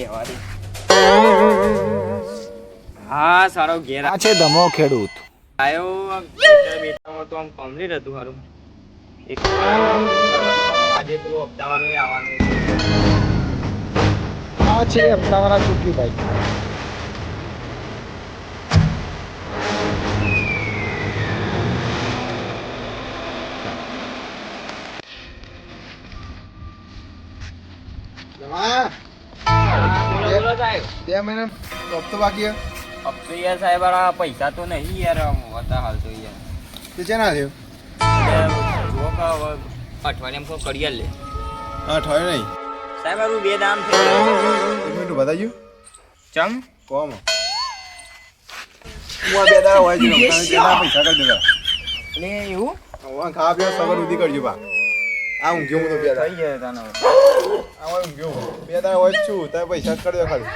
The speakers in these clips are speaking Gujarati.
આરામ દે હા સારો ઘેર આ છે ધમો ખેડૂત. આયો આમ તો આમ કમ્પ્લીટ હતું હારું. એક આજે તો હપ્તાવાનું આવવાનું આ છે અમદાવાદ ચૂકી ભાઈ બોલો સાહેબ. બે મહિના હપ્તો બાકી? હપ્તો યાર સાહેબ આ પૈસા તો નહીં યાર આમ હતા હાલ તો યાર. તે છે ના થયું અઠવાડિયામાં કોઈ કરીએ લે. હા નહીં. સાહેબ મારું બે દામ ગયા એક મિનિટ બતાવ્યું ચમ? કોમ. હું બે દાડા હોય છે પૈસા કરી દેવા એટલે એવું? હું ખાવા પીવા સવાર સુધી કરજો બા. આ ઊંઘ્યો હું તો બે થઈ ગયા તને આ હું. ઊંઘ્યો બે દાડા હોય છું તારે પૈસા જ કરજો ખાલી.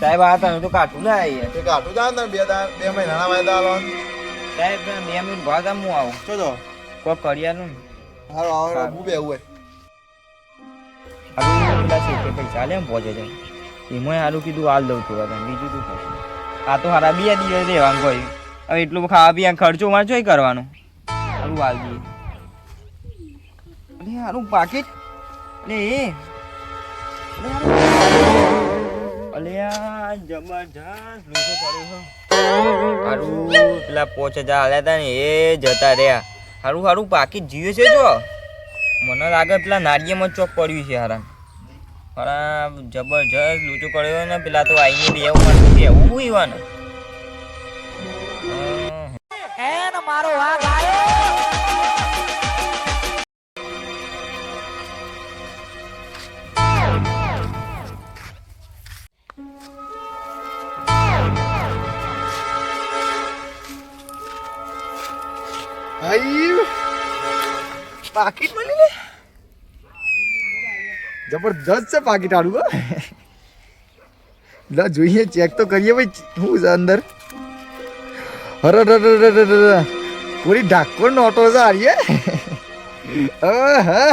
સાહેબ આ તને તો કાઠું ના આવી તે કાઠું જા ને બે દાડા બે મહિનાના વાયદા આલો સાહેબ બે મહિના ભાગ આમ હું આવું. ચો તો કોઈ કરિયાનું હારો આવો હું બે હોય હારું પેલા શેઠે પૈસા લે પહોંચે છે. એમાં સારું કીધું હાલ દઉં છું તને બીજું તું આ તો હારા બે દિવસ રહેવાનું કોઈ હવે એટલું ખાવા પીવા ખર્ચો મારે જોઈ કરવાનો? સારું હાલ દઈએ. અરે હારું પાકીટ. અલે એ અલે આ જબરજસ્ત લૂસો પડ્યો હારું પેલા પોચ હજાર હાલ્યા હતા ને એ જતા રહ્યા. હારું હારું પાકીટ જીવે છે જો. મને લાગે પેલા નારિયેમાં ચોક પડ્યું છે હારા. હારા જબરજસ્ત લૂચો કર્યો ને પેલા તો આઈને બે એવું મારતું ઈવાનું? મારો ઈવાને પાકીટ મળી લે જબરદસ્ત છે પાકીટ આડું હો લા જોઈએ ચેક તો કરીએ ભાઈ શું છે અંદર હર હર હર હર હર હર. પૂરી ઢાકોર નોટો છે આરીએ હા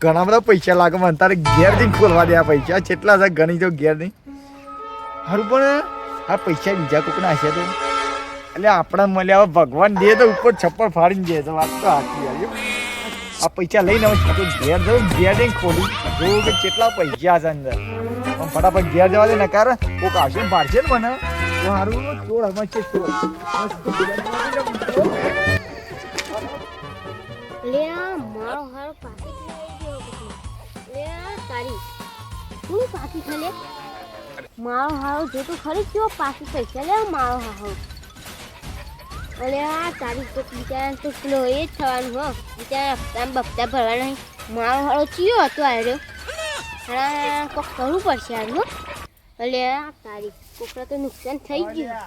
ઘણા બધા પૈસા લાગે મને તારે ઘેર જઈને ખોલવા દે આ પૈસા કેટલા છે ગણી જો ઘેર નહીં હારું પણ આ પૈસા બીજા કોકના હશે તો એટલે આપણા મળ્યા ભગવાન દે તો ઉપર છપ્પર ફાડીને દે તો વાત તો સાચી આવી આ પૈસા લઈને હવે તો ઘેર જવું ઘેર જઈને ખોલી. જોયું કે કેટલા પૈસા છે અંદર. પણ ફટાફટ ઘેર જવા દે, નકાર કોક આવશે ને પાડશે ને મને. તો સારું ચોર હમણાં છે ચોર મારો હારો પાકી લે, તારી. મારો હારો જો તો ખરી કેવો પાકી પૈસા લે, મારો હારો. અલે આ તારી તો બિચારા તો પેલો એ જ થવાનું હો. બિચારા હપ્તા બપ્તા ભરવાના નહીં મારો હાળો ચિયો હતો આવ્યો હા કોક કરવું પડશે આનું હો. એટલે આ તારી કોકરા તો નુકસાન થઈ ગયું.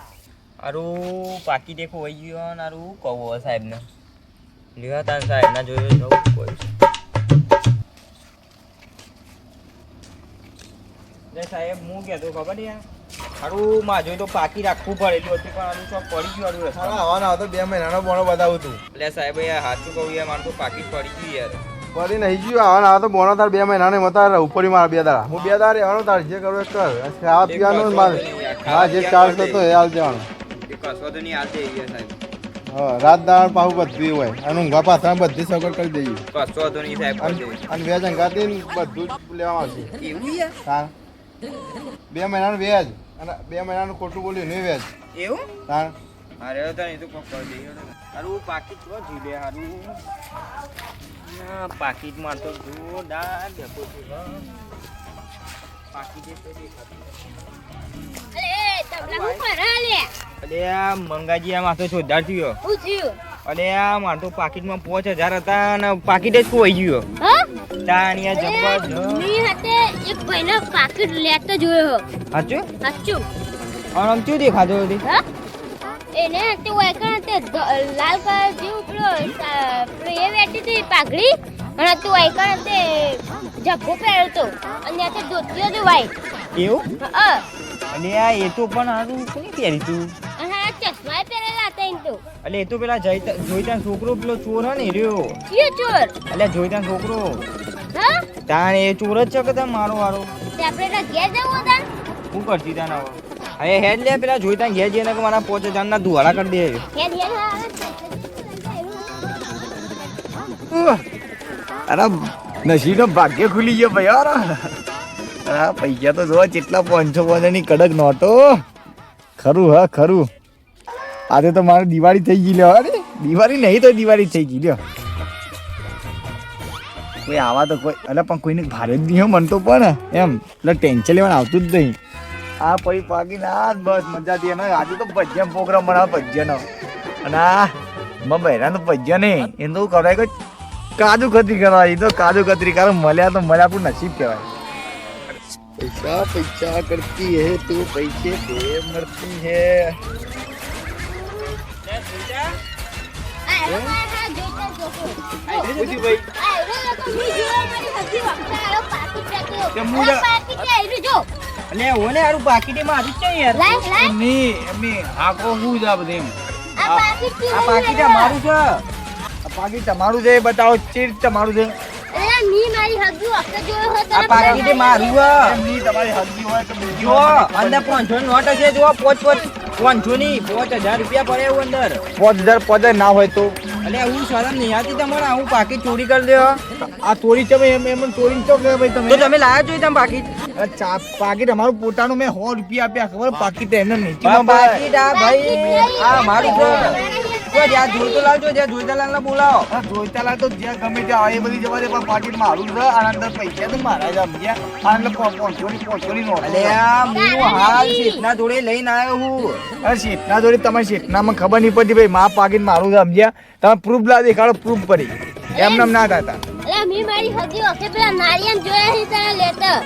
હારું, પાકી દેખો વહી ગયો ને આરું કહું સાહેબને. લેવા તાર સાહેબના જોયું જવું કોઈ સાહેબ, હું કહેતો ખબર યાર હારું માજો તો પાકી રાખવું પડે. એટલું હતું પણ હારું ચોક પડી ગયું હારું રસ્તા આવવાના હતો બે મહિનાનો બોનો બતાવું તું. એટલે સાહેબ યાર સાચું કહું યાર મારું તો પાકીટ પડી ગયું યાર. ફરી નહીં ગયું આવવાના તાર બે મહિનાનો એમાં તાર ઉપરી મારા બે દાડા હું બે દાડે રહેવાનો તાર જે કરવું કર. ખાવા પીવાનું મારે. હા જે ચાર્જ થતો એ હાલ જવાનું. એ કશો તો નહીં આજે યાર સાહેબ. રાત દાળ પાહુ બધી હોય. અને ઊંઘા પાથરા બધી સગવડ કરી દઈએ. સાહેબ અને વેજ અંગાતી બધું જ લેવા આવશે. એવું તાણ બે મહિનાનું વેજ. અને બે મહિનાનું ખોટું બોલ્યું નહીં વેજ. એવું? હા અરે તો નહીં તો કરી દઈએ હારું પાકીટ જો જીલે હારું. ના પાકીટમાં તો જોરદાર દેખો છે. પાકીટ એ તો દેખાતું અલે તબલા હું કરે લે? અલે આ માર તો પાકીટમાં પાંચ હજાર હતા અને પાકીટ જ ખોવાઈ ગયો. હા? તાણિયા જબરજસ્ત મી હાથે એક ભાઈનો પાકીટ લેતો જોયો. હાચું હાચું અને આમ કેવું દેખાતો હતી એને તે વાયકણ તે લાલ કલર જેવું પેલો એ વેટી હતી પાઘડી અને તે વાયકણ તે જબ્બો પહેરતો અને તે ધોતી હતું વાઈટ એવું? હા. અલે આ એ તો પણ હારું કોની પહેરી તું? અને ચશ્મા પહેરેલા હતા એમ તો. અલે એ તો પેલા જોઈતા છોકરો પેલો ચોર હે ને રહ્યો. કયો ચોર? એટલે જોઈતા છોકરો. તાણ એ ચોર જ છે કે તાર મારો વારો? આપણે ઘેર જવું હતા શું કરતી તાન હવે હવે હેડ લે પેલા જોઈ તા ઘેર જઈને કે મારા પોચ હજાર ના ધુવાડા કરી દે. ઘેર ઘેર હા અરે નસીબનો ભાગ્ય ખુલી ગયો ભાઈ યાર આ પૈસા તો જોવા કેટલા પાંચસો પાંચસોની કડક નોટો. ખરું હા ખરું. આજે તો મારે દિવાળી થઈ ગઈ લ્યો અરે દિવાળી નહીં તો દિવાળી થઈ ગઈ લ્યો. કોઈ આવા તો કોઈ એટલે પણ કોઈને ભારે જ નહીં મનતો મન તો પણ. એમ એટલે ટેન્શન લેવાનું આવતું જ નહીં. આ પછી પાકી ના બસ મજાથી અને આજે તો ભજ્યા પ્રોગ્રામ બનાવે ભજીયાનો અને આ બહેરા તો ભજ્યા નહીં એને તો કરાય કે કાજુ કતરી કરવા એ તો કાજુ કતરી કરો મળ્યા તો મળ્યા આપણું નસીબ કહેવાય. પૈસા પૈસા કરતી હે તું પૈસે તે મળતી હે? મી મું એટલે ઓને હારું પાકીટે મારું જ છે યાર. હું જ આ એમ. આ પાકી આ પાકીટ મારું છે. આ પાકી તમારું છે એ બતાવો ચીર તમારું છે. મારી હજી વખત જોયો હતો આ પાકીટે મારું છે? એમની તમારી હલ્દી હોય તો જો અંદર પાંચસો નોટ હશે જો પોચ પોચ. પાંચસો ની પોચ હજાર રૂપિયા પડે એવું અંદર. પાંચ હજાર હજાર ના હોય તો. એટલે હું શરમ નહીં આવતી તમારા. હું પાકી ચોરી કરી દેવા આ ચોરી છે ભાઈ એમ એમ ચોરી તો કે ભાઈ તો તમે તમે લાયા જોઈ તમે પાકીટ પાકીટ અમારું પોતાનું મેં સો રૂપિયા આપ્યા. ખબર પાકીટ એમને નહીં પાકીટ આ ભાઈ આ મારું છે જ્યાં જોઈતો લાવજો જ્યાં જોઈતા લાવલા બોલાવો. આ જોઈતા લાગે તો જ્યાં ગમે ત્યાં આવે એ બધી જવા દે પણ પાકીટ મારું છે આના અંદર પૈસા તો મારા જ સમજ્યા આના અંદર પાંચસો ની પાંચસો ની નોટ અલે હું હાલ શેઠના જોડે લઈને આવ્યો હું. અરે શેઠના જોડે તમારે શેઠનામાં ખબર નહીં પડતી ભાઈ મા પાકીટ મારું છે સમજ્યા તમે પ્રૂફ લા દેખાડો પ્રૂફ કરી એમ એમ ના થતા. એલા મી મારી હજી વખત પેલા નારિયેળ જોયા છે તને લેતા.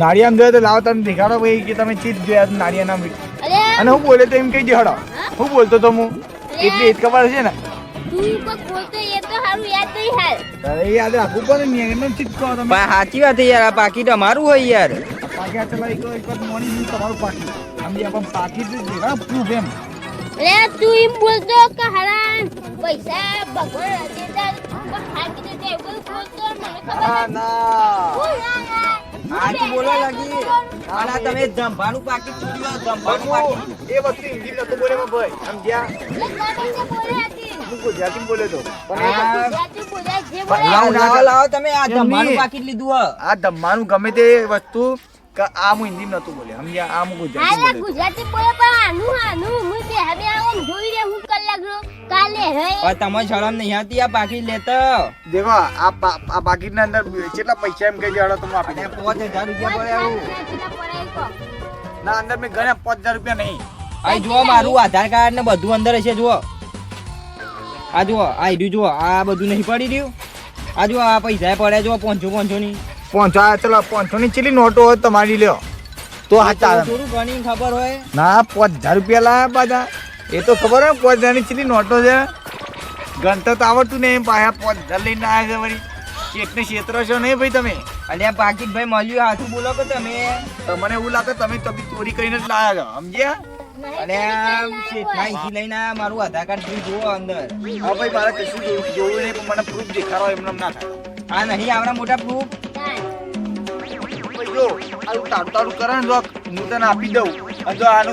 નાળિયામ જોયે તો લાવો તમે દેખાડો ભાઈ કે તમે ચીજ જોયા નાળિયા નામ અને હું બોલે તો એમ કહી દે હડો. હું? બોલતો તો હું એટલી એ ખબર છે ને. સાચી વાત છે યાર આ તો અમારું હોય યાર. પાકી પાકી. પાકી અરે તું એમ બોલતો કે હરાન પૈસા ભગવાન દેતા પણ દેતા એવું બોલતો મને ખબર ના ના. હું ના, ના. આ તું બોલવા લાગી તમે જંભાનું પાકીટ ચોર્યું જંભાનું પાકીટ એ વસ્તુ હિન્દી નતું બોલે ભાઈ સમજ્યા બોલે? હું ગુજરાતી બોલે તો પણ આ ગુજરાતી બોલે, જે પણ બોલે. લાવો લાવો લાવો તમે આ જંભાનું. પાકીટ લીધું આ ધમ્માનું ગમે તે વસ્તુ આ હું હિન્દી નતું બોલે સમજ્યા? આ હું ગુજરાતી બોલે ગુજરાતી બોલે પણ આનું આનું હું તે હવે આમ જોઈ રે હું કલાક રો કાલે હે. પણ તમે શરમ નહીં આવતી આ પાકીટ લેતો દેખો આ આ બાકી ના અંદર કેટલા પૈસા એમ કે દે તમે આપી દે અને પાંચ હજાર રૂપિયા પડે કો. ના અંદર મેં ગણ્યા પાંચ હજાર રૂપિયા નહીં. આ જુઓ મારું આધાર કાર્ડ ને બધું અંદર હશે જુઓ. આ જુઓ આ જુઓ આ બધું નહીં પડી રહ્યું? આ જુઓ આ પૈસા પડ્યા જુઓ પાંચસો પાંચસો ની પાંચસો આ ચલો પાંચસો ની ચીલી નોટો હોય તમારી લ્યો. તો હા ચાલે. થોડું ઘણી ખબર હોય. ના પાંચ હજાર રૂપિયા લાયા બાજા એ તો ખબર હોય પાંચ હજારની ચીલી નોટો છે. ગણતર તો આવડતું નહીં પાછા પાંચ હજાર લઈને આવ્યા છે વળી. ચેકને ક્ષેત્ર છો નહીં ભાઈ તમે? અને આ પાકીટ ભાઈ મળ્યું હાથું બોલો કે તમે? તમને એવું લાગે તમે તો ચોરી કરીને જ લાયા છો સમજ્યા? અને શેઠના લઈને મારું આધાર કાર્ડ જોવો અંદર. હા ભાઈ મારે કશું જોવું જોયું નહીં પણ મને પ્રૂફ દેખાડો એમને એમ ના થાય. આ નહીં આવડા મોટા પ્રૂફ જો આનું તારું તારું કરે ને જો હું તને આપી દઉં. અને જો આનો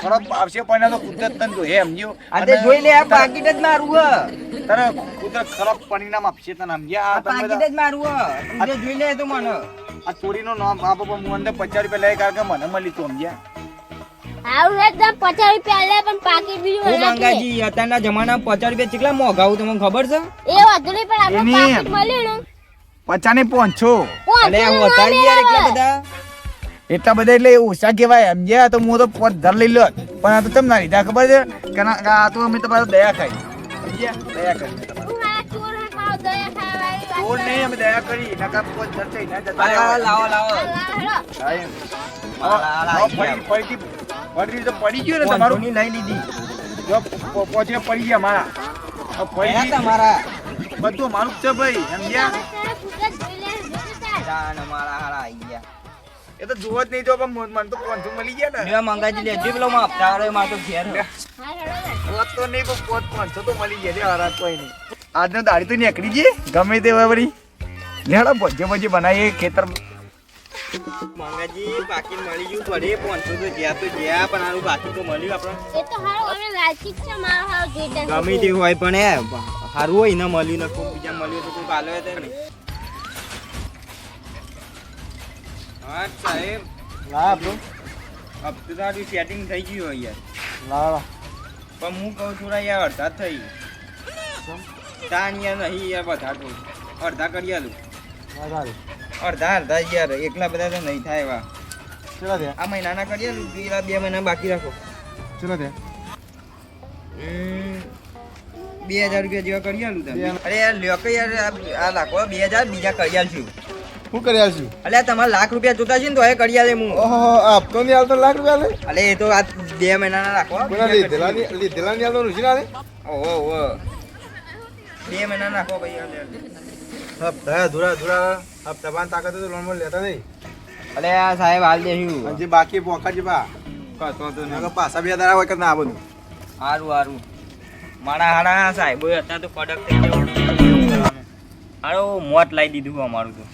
ખરાબ આવશે પણ એનો કુદરત તને જો હે સમજ્યો? આ જોઈ લે આ પાકીટ જ મારું હ. તને કુદરત ખરાબ પરિણામ આપશે તને સમજ્યા? આ પાકીટ જ મારું હ. તું જોઈ લે તો મને. આ ચોરીનો નામ આપો પણ હું અંદર પચાસ રૂપિયા લઈ કારણ કે મને મળી તો સમજ્યા? રે પચાસ રૂપિયા લે પણ પાકીટ બીજું હું અલગ અત્યારના જમાના પચાસ રૂપિયા કેટલા મોંઘા હું તમને ખબર છે? એ વધુ નહીં પણ આપણે પાકીટ મળ્યું ને. પચાસ. ને પાંચસો હું આ યાર એટલા બધા એટલા બધા એટલે ઓછા કહેવાય સમજ્યા તો હું તો પોત ધર લઈ લો પણ આ તો તમને ના લીધા ખબર છે કે ના આ તો અમે તમારે દયા ખાઈ સમજ્યા દયા કરી ચોર દયા કરે. નહીં અમે દયા નકા ધર થઈ ના જતા લાવો લાવો તો પડી ગયો ને તમારું તમારું લઈ લીધી જો પહોંચીને પડી ગયા મારા ફરીથી તમારા બધું મારું છે ભાઈ સમજ્યા જોઈ મારા હારા આઈ ગયા. એ તો જુઓ જ નહીં જો પણ મન- મને તો પાંચસો મળી ગયા ને. મંગાજી લેજો પેલો માં હપ્તા વાળો માં તો ઘેર. પોત તો નહીં પણ પોત પાંચસો તો મળી ગયા લે હારા કોઈ નહીં. આજનો દાડી તો નીકળી ગઈ? ગમે તે હોય વળી. લેડો ભજે ભજે બનાવીએ ખેતર મંગાજી બાકી મળી ગયું પડે પાંચસો તો જ્યાં તો જ્યાં પણ આનું બાકી તો મળ્યું આપણે. એ તો હારો અમે લાલચી છે મારો હારો ગમે તે હોય પણ એ સારું હોય ને મળ્યું ને કોઈ બીજા મળ્યું તો કોઈ પાલો તો નહીં વાત સાહેબ. ના બ્રો હપ્તે તારું સેટિંગ થઈ ગયું યાર. લાડા પણ હું કહું છું યાર અડધા થઈ. તાન યાર નહીં યાર બધા કહું અડધા કરી આલું. અડધા અડધા યાર એકલા બધા તો નહીં થાય એવા. ચલો આ મહિનાના કરી આલું પેલા બે મહિના બાકી રાખો. ચલો દે બે હજાર રૂપિયા જેવા કરી આલું અરે યાર લ્યો કે યાર આ લાખો બે હજાર બીજા કરી આલશું. શું કરી આલશું? અલ્યા તમારે લાખ રૂપિયા જોતા છે ને તો એ કરી આલે હું ઓહો આપતો નહીં હાલતો લાખ રૂપિયા લે? અલે એ તો આ બે મહિનાના રાખો. કોના લીધેલા ની લીધેલા ની હાલતો નુસી ના ઓહો ઓહો. બે મહિના નાખો ભાઈ. હપ્તા ધુરા ધુરા. હપ્તા બાન તાકાત તો લોન લેતા નહીં. અલે આ સાહેબ હાલ દેશું જે બાકી પોખા જે બા. કશો તો નહીં. પાછા બે દાડા હોય કે ના બધું હારું હારું. મારા સાહેબ સાહેબો હતા તો કડક થઈ ગયો. હારો મોત લાવી દીધું અમારું તો.